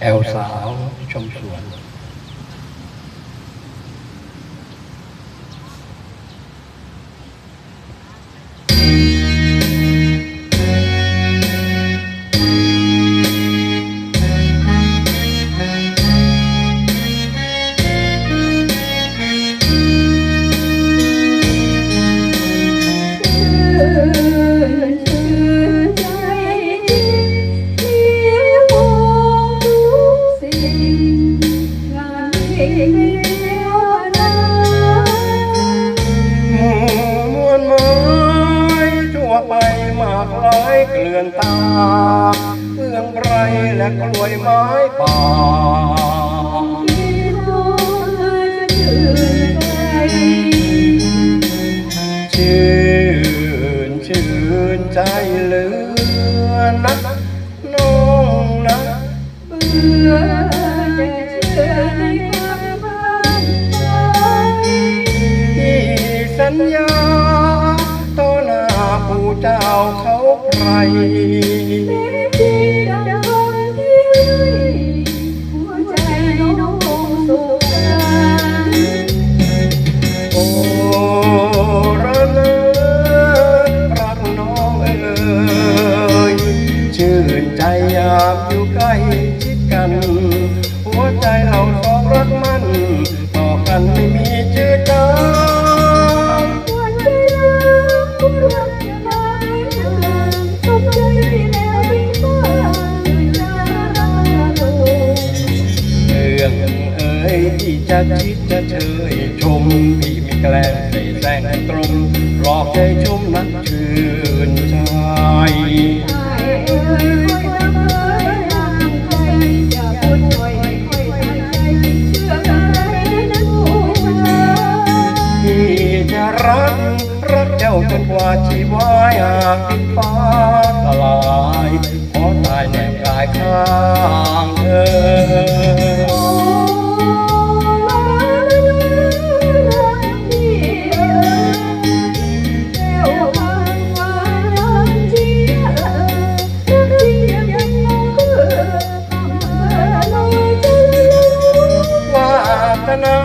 แอลส มสวนหมู่มวลไม้ทั่วไปมากหลายเกลื่อนตาเอื้องไรและกล้วยไม้ป่าชื่นชื่นใจเหลือนักน้องนะที่ สัญญาต่อหน้าผู้เจ้าเขาใคร จะคิดจะเชยชมพี่มีแกล้งใส่แสงตรงหลอกใจชุ่มนักชื่นใจที่จะรักรักเจ้าจนกว่าชีวายากดินฟ้าทลายขอตายแนบกายข้างเธอ นา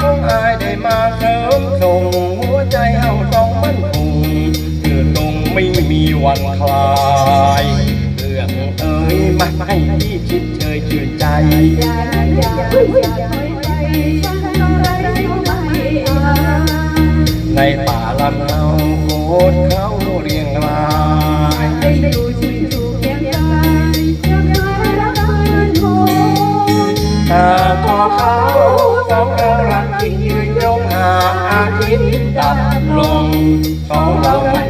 คงอายได้มาเสริมส่งหัวใจเฮาต้องมั่นคงเกิดตรงไม่มีวันคลายเรื่องเอ้ยมาให้ที่ชิดเชยชื่นใจในป อาทิตย์ดับลงสองเรา